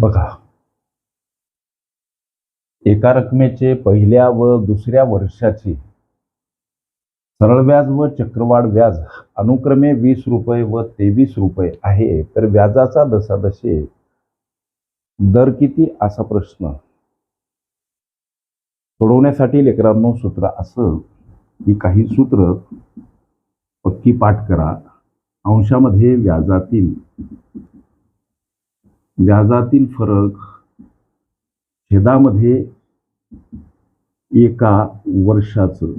बघा. एका रकमेचे पहिल्या व दुसऱ्या वर्षाची सरळ व्याज व चक्रवाढ व्याज अनुक्रमे वीस रुपये व तेवीस रुपये आहे. तर व्याजाचा दशादशे दर किती? असा प्रश्न. सोडवण्यासाठी लेकरांनो सूत्र असं की काही सूत्र पक्की पाठ करा. अंशामध्ये व्याजातील व्याजातील फरक छेदामध्ये एका वर्षाचं.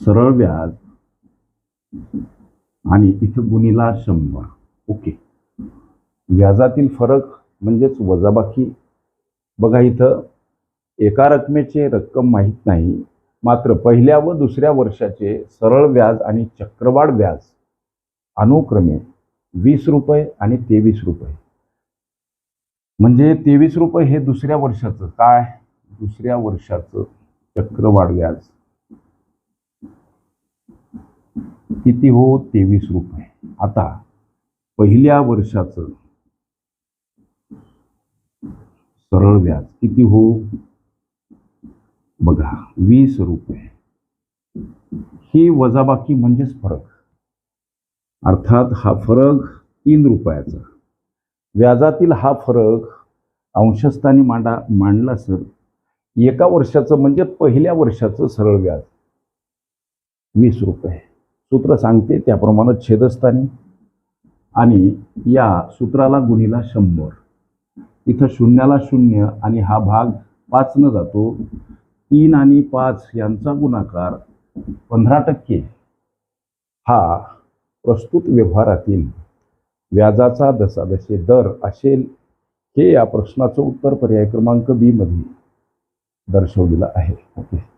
सरळ व्याज आणि इथं गुणिला शंभर. ओके. व्याजातील फरक म्हणजेच वजाबाकी. बघा इथं एका रकमेचे रक्कम माहीत नाही मात्र पहिल्या व दुसऱ्या वर्षाचे सरळ व्याज आणि चक्रवाढ व्याज अनुक्रमे वीस रुपये आणि तेवीस रुपये. म्हणजे तेवीस रुपये हे दुसऱ्या वर्षाचं. काय? दुसऱ्या वर्षाचं चक्रवाढ व्याज. किती हो? तेवीस रुपये. आता पहिल्या वर्षाचं सरळ व्याज किती हो? बघा वीस रुपये. ही वजाबाकी म्हणजेच फरक. अर्थात हा फरक तीन रुपयाचा. व्याजातील हा फरक अंशस्थानी मांडा मांडला सर. एका वर्षाचं म्हणजे पहिल्या वर्षाचं सरळ व्याज. वीस रुपये. सूत्र सांगते त्याप्रमाणे छेदस्थानी. आणि या सूत्राला गुणीला शंभर. इथं शून्याला शून्य आणि हा भाग पाचनं जातो. तीन आणि पाच यांचा गुणाकार पंधरा टक्के. हा प्रस्तुत व्यवहारातील व्याजाचा दसादशे दर असेल हे या प्रश्नाचं उत्तर पर्याय क्रमांक बी मध्ये दर्शवलेलं आहे. ओके